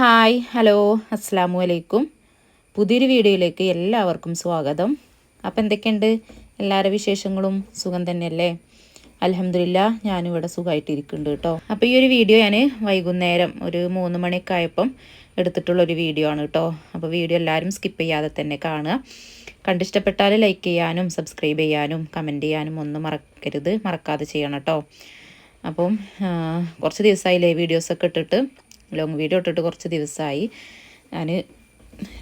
Hi hello അസ്സാം വലൈക്കും പുതിയൊരു വീഡിയോയിലേക്ക് എല്ലാവർക്കും സ്വാഗതം. അപ്പം എന്തൊക്കെയുണ്ട്? എല്ലാവരുടെ വിശേഷങ്ങളും സുഖം തന്നെയല്ലേ? അലഹമില്ല ഞാനിവിടെ സുഖമായിട്ടിരിക്കുന്നുണ്ട് കേട്ടോ. അപ്പോൾ ഈ ഒരു വീഡിയോ ഞാൻ വൈകുന്നേരം ഒരു മൂന്ന് മണിയൊക്കെ ആയപ്പം എടുത്തിട്ടുള്ളൊരു വീഡിയോ ആണ് കേട്ടോ. അപ്പോൾ വീഡിയോ എല്ലാവരും സ്കിപ്പ് ചെയ്യാതെ തന്നെ കാണുക. കണ്ടിഷ്ടപ്പെട്ടാൽ ലൈക്ക് ചെയ്യാനും സബ്സ്ക്രൈബ് ചെയ്യാനും കമന്റ് ചെയ്യാനും ഒന്നും മറക്കരുത്. മറക്കാതെ ചെയ്യണം കേട്ടോ. അപ്പം കുറച്ച് ദിവസമായില്ലേ വീഡിയോസൊക്കെ ഇട്ടിട്ട്. ലോങ് വീഡിയോ ഇട്ടിട്ട് കുറച്ച് ദിവസമായി ഞാൻ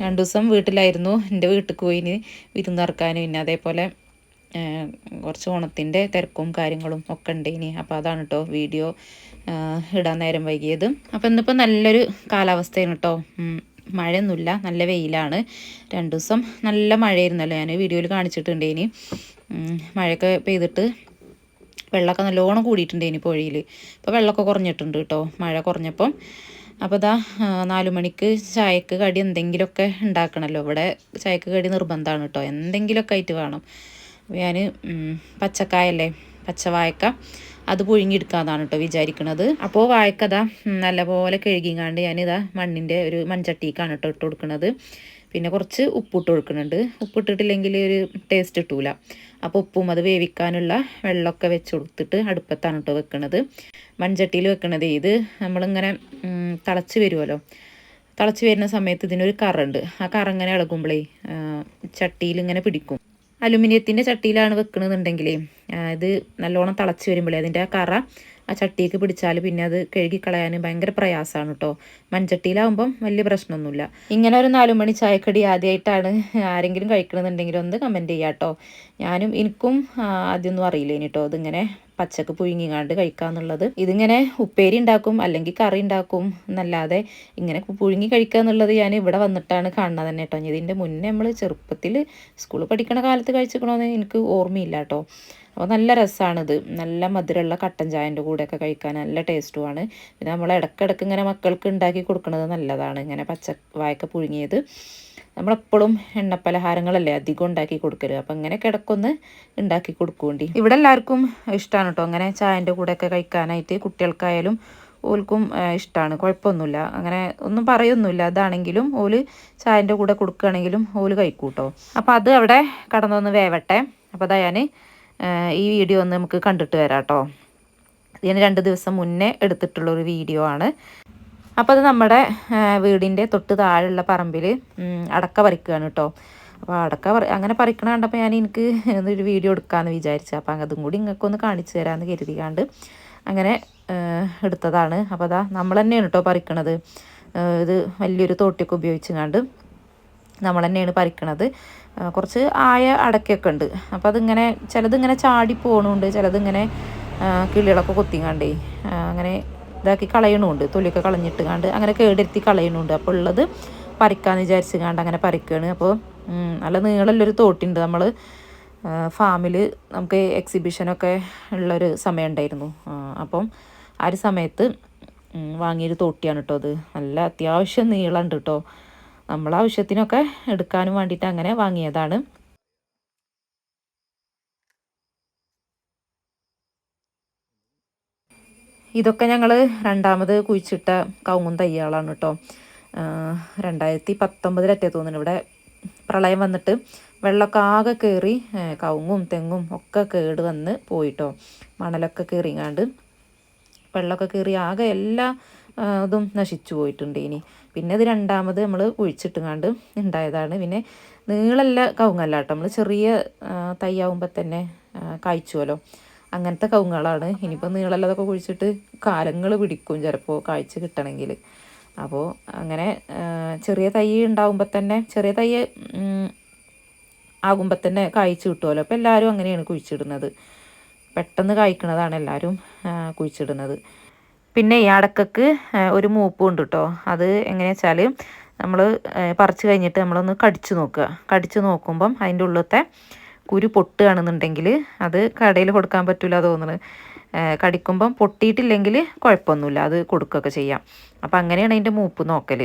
രണ്ട് ദിവസം വീട്ടിലായിരുന്നു. എന്റെ വീട്ടിൽ പോയി വിരുന്നിറക്കാനും പിന്നെ അതേപോലെ കുറച്ച് ഓണത്തിന്റെ തിരക്കും കാര്യങ്ങളും ഒക്കെ ഉണ്ട് ഇനി. അപ്പോൾ അതാണ് കേട്ടോ വീഡിയോ ഇടാൻ നേരം വൈകിയത്. അപ്പോൾ ഇന്നിപ്പോൾ നല്ലൊരു കാലാവസ്ഥയാണ് കേട്ടോ മഴയൊന്നുമില്ല. നല്ല വെയിലാണ്. രണ്ട് ദിവസം നല്ല മഴയായിരുന്നല്ലോ. ഞാൻ വീഡിയോയിൽ കാണിച്ചിട്ടുണ്ട് ഇനി. മഴയൊക്കെ പെയ്തിട്ട് വെള്ളമൊക്കെ നല്ലോണം കൂടിയിട്ടുണ്ട് ഇനി പുഴയിൽ ഇപ്പോൾ വെള്ളമൊക്കെ കുറഞ്ഞിട്ടുണ്ട് കേട്ടോ മഴ കുറഞ്ഞപ്പം അപ്പോൾ ഇതാ നാലു മണിക്ക് ചായക്ക് കടി എന്തെങ്കിലുമൊക്കെ ഉണ്ടാക്കണമല്ലോ ഇവിടെ ചായക്ക് കടി നിർബന്ധമാണ് കേട്ടോ എന്തെങ്കിലുമൊക്കെ ആയിട്ട് വേണം. ഞാൻ പച്ചക്കായല്ലേ പച്ചവായക്ക അത് പുഴുങ്ങിയെടുക്കാമെന്നാണ് കേട്ടോ വിചാരിക്കുന്നത് അപ്പോൾ വാഴക്കഥ നല്ലപോലെ കഴുകിങ്ങാണ്ട് ഞാനിതാ മണ്ണിന്റെ ഒരു മൺചട്ടിക്കാണ് കേട്ടോ ഇട്ട് കൊടുക്കുന്നത് പിന്നെ കുറച്ച് ഉപ്പിട്ട് കൊടുക്കുന്നുണ്ട് ഉപ്പിട്ടിട്ടില്ലെങ്കിൽ ഒരു ടേസ്റ്റ് കിട്ടൂല. അപ്പോൾ ഉപ്പും അത് വേവിക്കാനുള്ള വെള്ളമൊക്കെ വെച്ച് കൊടുത്തിട്ട് അടുപ്പത്താണ് കേട്ടോ വെക്കുന്നത് മൺചട്ടിയിൽ വെക്കുന്നത് ഇത് നമ്മളിങ്ങനെ തിളച്ച് വരുമല്ലോ തിളച്ച് വരുന്ന സമയത്ത് ഇതിനൊരു കറുണ്ട്. ആ കറ ഇങ്ങനെ ഇളകുമ്പോഴേ ചട്ടിയിൽ ഇങ്ങനെ പിടിക്കും. അലുമിനിയത്തിന്റെ ചട്ടിയിലാണ് വെക്കണമെന്നുണ്ടെങ്കിലേ ഇത് നല്ലോണം തിളച്ച് വരുമ്പോഴേ അതിന്റെ ആ കറ ആ ചട്ടിക്ക് പിടിച്ചാൽ പിന്നെ അത് കഴുകി കളയാൻ ഭയങ്കര പ്രയാസമാണ് കേട്ടോ മൺചട്ടിയിലാവുമ്പം വലിയ പ്രശ്നമൊന്നുമില്ല. ഇങ്ങനെ ഒരു നാലു മണി ചായക്കടി ആദ്യമായിട്ടാണ് ആരെങ്കിലും കഴിക്കണമെന്നുണ്ടെങ്കിൽ ഒന്ന് കമന്റ് ചെയ്യാം കേട്ടോ ഞാനും എനിക്കും ആദ്യമൊന്നും അറിയില്ല ഇനി കേട്ടോ ഇതിങ്ങനെ പച്ചക്ക് പുഴുങ്ങിങ്ങാണ്ട് കഴിക്കാന്നുള്ളത്. ഇതിങ്ങനെ ഉപ്പേരി ഉണ്ടാക്കും അല്ലെങ്കിൽ കറി ഉണ്ടാക്കും എന്നല്ലാതെ ഇങ്ങനെ പുഴുങ്ങി കഴിക്കുക എന്നുള്ളത് ഞാൻ ഇവിടെ വന്നിട്ടാണ് കാണുന്നത് തന്നെ കേട്ടോ. ഇതിന്റെ മുന്നേ നമ്മൾ ചെറുപ്പത്തിൽ സ്കൂളിൽ പഠിക്കണ കാലത്ത് കഴിച്ചിക്കണമെന്ന് എനിക്ക് ഓർമ്മയില്ല കേട്ടോ. അപ്പോൾ നല്ല രസമാണിത് നല്ല മധുരമുള്ള കട്ടൻ ചായന്റെ കൂടെയൊക്കെ കഴിക്കാൻ നല്ല ടേസ്റ്റുമാണ് പിന്നെ നമ്മൾ ഇടയ്ക്കിടയ്ക്ക് ഇങ്ങനെ മക്കൾക്ക് ഉണ്ടാക്കി കൊടുക്കുന്നത് നല്ലതാണ്. ഇങ്ങനെ പച്ച വായക്ക പുഴുങ്ങിയത്. നമ്മളെപ്പോഴും എണ്ണപ്പലഹാരങ്ങളല്ലേ അധികം ഉണ്ടാക്കി കൊടുക്കൽ. അപ്പം ഇങ്ങനെ കിടക്കൊന്ന് ഉണ്ടാക്കി കൊടുക്കുവേണ്ടി ഇവിടെ എല്ലാവർക്കും ഇഷ്ടമാണ് കേട്ടോ അങ്ങനെ ചായന്റെ കൂടെയൊക്കെ കഴിക്കാനായിട്ട് കുട്ടികൾക്കായാലും ഓൽക്കും ഇഷ്ടമാണ് കുഴപ്പമൊന്നുമില്ല. അങ്ങനെ ഒന്നും പറയൊന്നുമില്ല. അതാണെങ്കിലും ഓൽ ചായന്റെ കൂടെ കൊടുക്കുകയാണെങ്കിലും ഓൽ കഴിക്കൂട്ടോ കേട്ടോ അപ്പോൾ അത് അവിടെ കടന്നൊന്ന് വേവട്ടെ. അപ്പോൾ അതാ ഞാൻ ഈ വീഡിയോ ഒന്ന് നമുക്ക് കണ്ടിട്ട് വരാം കേട്ടോ ഇതിന് രണ്ട് ദിവസം മുന്നേ എടുത്തിട്ടുള്ളൊരു വീഡിയോ ആണ്. അപ്പോൾ അത് നമ്മുടെ വീടിന്റെ തൊട്ട് താഴെയുള്ള പറമ്പിൽ അടക്ക പറിക്കുകയാണ് കേട്ടോ അപ്പോൾ അടക്ക പറി അങ്ങനെ പറിക്കണ കണ്ടപ്പോൾ ഞാൻ എനിക്ക് ഒരു വീഡിയോ എടുക്കാമെന്ന് വിചാരിച്ചു. അപ്പോൾ അതും കൂടി നിങ്ങൾക്കൊന്ന് കാണിച്ചു തരാമെന്ന് കരുതിയാണ്ട് അങ്ങനെ എടുത്തതാണ്. അപ്പോൾ അതാ നമ്മൾ തന്നെയാണ് കേട്ടോ പറിക്കണത് ഇത് വലിയൊരു തോട്ടിയൊക്കെ ഉപയോഗിച്ചുകൊണ്ട് നമ്മൾ തന്നെയാണ് പറിക്കണത് കുറച്ച് ആയ അടക്കയൊക്കെ ഉണ്ട്. അപ്പോൾ അതിങ്ങനെ ചിലതിങ്ങനെ ചാടി പോകണുണ്ട് ചിലതിങ്ങനെ കിളികളൊക്കെ കൊത്തിങ്ങാണ്ടേ അങ്ങനെ ഇതാക്കി കളയണുണ്ട്. തൊലിയൊക്കെ കളഞ്ഞിട്ട് കണ്ട് അങ്ങനെ കേടെടുത്തി കളയണുണ്ട്. അപ്പോൾ ഉള്ളത് പറിക്കാന്ന് വിചാരിച്ച് കണ്ട് അങ്ങനെ പറിക്കുകയാണ് അപ്പോൾ നല്ല നീളമുള്ളൊരു തോട്ടുണ്ട് നമ്മൾ ഫാമിൽ നമുക്ക് എക്സിബിഷനൊക്കെ ഉള്ളൊരു സമയം ഉണ്ടായിരുന്നു അപ്പം ആ ഒരു സമയത്ത് വാങ്ങിയൊരു തോട്ടിയാണ് കേട്ടോ അത്. നല്ല അത്യാവശ്യം നീളമുണ്ട് കേട്ടോ നമ്മളെ ആവശ്യത്തിനൊക്കെ എടുക്കാനും വേണ്ടിയിട്ട് അങ്ങനെ വാങ്ങിയതാണ്. ഇതൊക്കെ ഞങ്ങൾ രണ്ടാമത് കുഴിച്ചിട്ട കവുങ്ങും തയ്യാളാണ് കേട്ടോ രണ്ടായിരത്തി പത്തൊമ്പതിലറ്റേ തോന്നുന്നു. ഇവിടെ പ്രളയം വന്നിട്ട് വെള്ളമൊക്കെ ആകെ കയറി കവുങ്ങും തെങ്ങും ഒക്കെ കേട് വന്ന് പോയിട്ടോ മണലൊക്കെ കയറിങ്ങാണ്ട് വെള്ളമൊക്കെ കയറി ആകെ എല്ലാ ഇതും നശിച്ചു പോയിട്ടുണ്ട് ഇനി. പിന്നെ ഇത് രണ്ടാമത് നമ്മൾ കുഴിച്ചിട്ടുങ്ങാണ്ട് ഉണ്ടായതാണ് പിന്നെ നീളല്ല കവുങ്ങല്ല കേട്ടോ നമ്മൾ ചെറിയ തൈയാവുമ്പോൾ തന്നെ കായ്ച്ചുവല്ലോ. അങ്ങനത്തെ കവുങ്ങളാണ് ഇനിയിപ്പോൾ നീളല്ലതൊക്കെ കുഴിച്ചിട്ട് കാലങ്ങൾ പിടിക്കും ചിലപ്പോൾ കാഴ്ച കിട്ടണമെങ്കിൽ അപ്പോൾ അങ്ങനെ ചെറിയ തൈ ഉണ്ടാകുമ്പോൾ തന്നെ ചെറിയ തൈ ആകുമ്പോൾ തന്നെ കായ്ച്ചു കിട്ടുമല്ലോ അപ്പോൾ എല്ലാവരും അങ്ങനെയാണ് കുഴിച്ചിടുന്നത്. പെട്ടെന്ന് കായ്ക്കണതാണ് എല്ലാവരും കുഴിച്ചിടുന്നത്. പിന്നെ ഈ അടക്കക്ക് ഒരു മൂപ്പും ഉണ്ട് കേട്ടോ അത് എങ്ങനെയാ വെച്ചാൽ നമ്മൾ പറിച്ച് കഴിഞ്ഞിട്ട് നമ്മളൊന്ന് കടിച്ചു നോക്കുക. കടിച്ചു നോക്കുമ്പം അതിന്റെ ഉള്ളിലത്തെ കുരു പൊട്ടുകയാണെന്നുണ്ടെങ്കിൽ അത് കടയിൽ കൊടുക്കാൻ പറ്റില്ല തോന്നുന്നത് കടിക്കുമ്പം പൊട്ടിയിട്ടില്ലെങ്കിൽ കുഴപ്പമൊന്നുമില്ല. അത് കൊടുക്കുകയൊക്കെ ചെയ്യാം. അപ്പം അങ്ങനെയാണ് അതിന്റെ മൂപ്പ് നോക്കൽ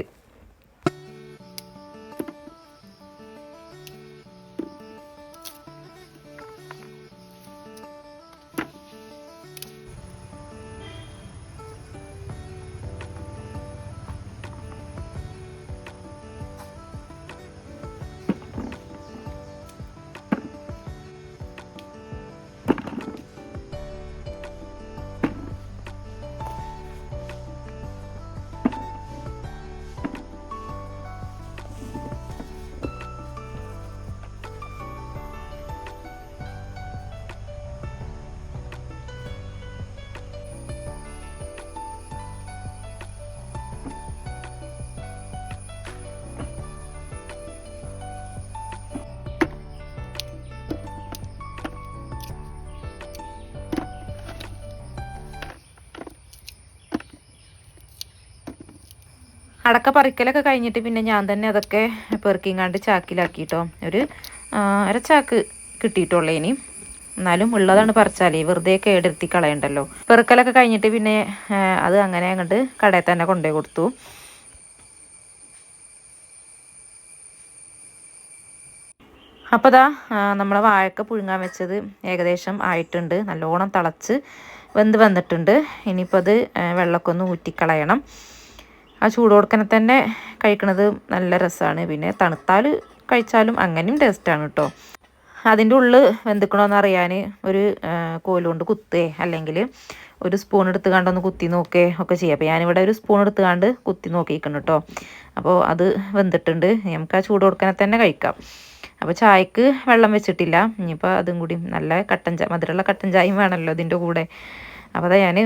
അടക്ക പറിക്കലൊക്കെ കഴിഞ്ഞിട്ട് പിന്നെ ഞാൻ തന്നെ അതൊക്കെ പെറുക്കിങ്ങാണ്ട് ചാക്കിലാക്കിയിട്ടോ ഒരു അരച്ചാക്ക് അര ചാക്ക് കിട്ടിയിട്ടുള്ളൂ ഇനി. എന്നാലും ഉള്ളതാണ് പറിച്ചാലേ. വെറുതെ കേടെടുത്തി കളയണ്ടല്ലോ. പെറുക്കലൊക്കെ കഴിഞ്ഞിട്ട് പിന്നെ അത് അങ്ങനെ അങ്ങോട്ട് കടയിൽ തന്നെ കൊണ്ടുപോയി കൊടുത്തു. അപ്പോൾ ദാ നമ്മളെ വാഴക്ക പുഴുങ്ങാൻ വെച്ചത് ഏകദേശം ആയിട്ടുണ്ട്. നല്ലോണം തിളച്ച് വെന്ത് വന്നിട്ടുണ്ട്. ഇനിയിപ്പോൾ അത് വെള്ളമൊക്കെ ഒന്ന് ഊറ്റിക്കളയണം. ആ ചൂടോടക്കനെ തന്നെ കഴിക്കണത് നല്ല രസമാണ് പിന്നെ തണുത്താൽ കഴിച്ചാലും അങ്ങനെയും ടേസ്റ്റാണ് കേട്ടോ അതിന്റെ ഉള്ളിൽ വെന്തിക്കണമെന്ന് അറിയാൻ ഒരു കോലുകൊണ്ട് കുത്തേ. അല്ലെങ്കിൽ ഒരു സ്പൂൺ എടുത്ത് കണ്ടൊന്ന് കുത്തി നോക്കേ ഒക്കെ ചെയ്യാം. അപ്പോൾ ഞാനിവിടെ ഒരു സ്പൂൺ എടുത്ത് കണ്ട് കുത്തി നോക്കിയിരിക്കണം കേട്ടോ അപ്പോൾ അത് വെന്തിട്ടുണ്ട്. നമുക്ക് ആ ചൂട് കൊടുക്കാനെ തന്നെ കഴിക്കാം. അപ്പോൾ ചായക്ക് വെള്ളം വെച്ചിട്ടില്ല. ഇനിയിപ്പോൾ അതും കൂടി നല്ല കട്ടൻ ചായ മധുരമുള്ള കട്ടൻ ചായയും വേണമല്ലോ ഇതിന്റെ കൂടെ. അപ്പോൾ അതാ ഞാൻ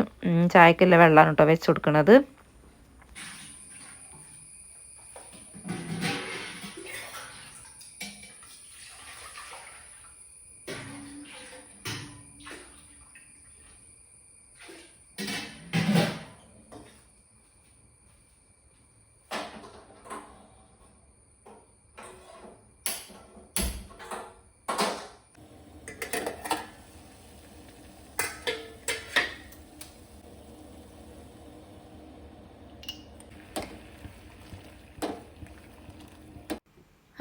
ചായക്കുള്ള വെള്ളമാണ് കേട്ടോ വെച്ച് കൊടുക്കുന്നത്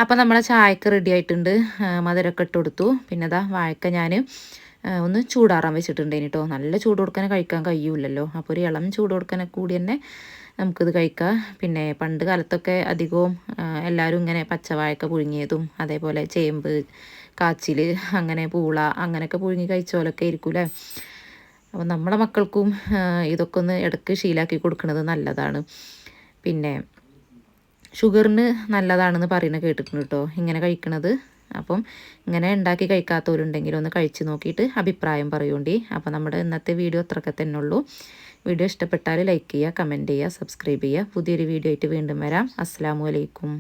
അപ്പോൾ നമ്മളെ ചായക്ക് റെഡി ആയിട്ടുണ്ട്. മധുരമൊക്കെ ഇട്ട് കൊടുത്തു. പിന്നെ അതാ വാഴക്ക ഞാൻ ഒന്ന് ചൂടാറാൻ വെച്ചിട്ടുണ്ടേനി കേട്ടോ നല്ല ചൂട് കൊടുക്കാനെ കഴിക്കാൻ കഴിയൂലല്ലോ അപ്പോൾ ഒരു ഇളം ചൂട് കൊടുക്കാനൊക്കെ കൂടി തന്നെ നമുക്കിത് കഴിക്കാം. പിന്നെ പണ്ട് കാലത്തൊക്കെ അധികവും എല്ലാവരും ഇങ്ങനെ പച്ചവാഴക്ക പുഴുങ്ങിയതും അതേപോലെ ചേമ്പ് കാച്ചിൽ അങ്ങനെ പൂള അങ്ങനെയൊക്കെ പുഴുങ്ങി കഴിച്ചോലൊക്കെ ആയിരിക്കൂലേ അപ്പോൾ നമ്മളെ മക്കൾക്കും ഇതൊക്കെ ഒന്ന് ഇടയ്ക്ക് ശീലാക്കി കൊടുക്കുന്നത് നല്ലതാണ്. പിന്നെ ഷുഗറിന് നല്ലതാണെന്ന് പറയുന്നത് കേട്ടിട്ടുണ്ട് കേട്ടോ. ഇങ്ങനെ കഴിക്കണത്. അപ്പം ഇങ്ങനെ ഉണ്ടാക്കി കഴിക്കാത്തവരുണ്ടെങ്കിൽ ഒന്ന് കഴിച്ച് നോക്കിയിട്ട് അഭിപ്രായം പറയൂണ്ടി. അപ്പോൾ നമ്മുടെ ഇന്നത്തെ വീഡിയോ അത്രയൊക്കെ തന്നെ ഉള്ളൂ. വീഡിയോ ഇഷ്ടപ്പെട്ടാൽ ലൈക്ക് ചെയ്യുക കമന്റ് ചെയ്യുക സബ്സ്ക്രൈബ് ചെയ്യുക. പുതിയൊരു വീഡിയോ ആയിട്ട് വീണ്ടും വരാം. അസ്സാം വലൈക്കും